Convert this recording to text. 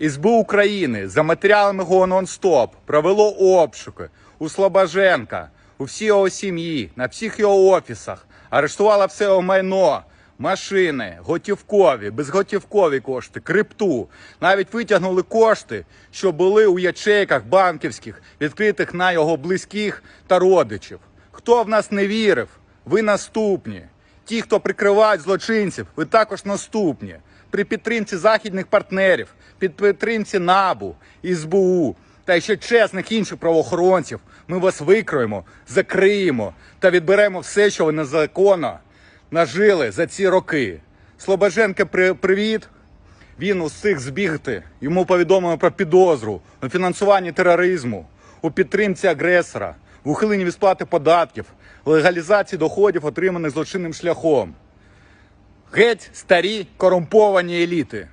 СБУ України за матеріалами ГО «Нон-Стоп» провело обшуки у Слобоженка, у всій його сім'ї, на всіх його офісах, арештувало все його майно, машини, готівкові, безготівкові кошти, крипту. Навіть витягнули кошти, що були у ячейках банківських, відкритих на його близьких та родичів. Хто в нас не вірив, ви наступні. Ті, хто прикривають злочинців, ви також наступні. При підтримці західних партнерів, під підтримці НАБУ, СБУ та ще чесних інших правоохоронців ми вас викроємо, закриємо та відберемо все, що ви незаконно нажили за ці роки. Слобоженко, привіт. Він устиг збігти. Йому повідомлено про підозру у фінансуванні тероризму, у підтримці агресора, в від сплати податків, легалізації доходів, отриманих злочинним шляхом. Геть старі корумповані еліти.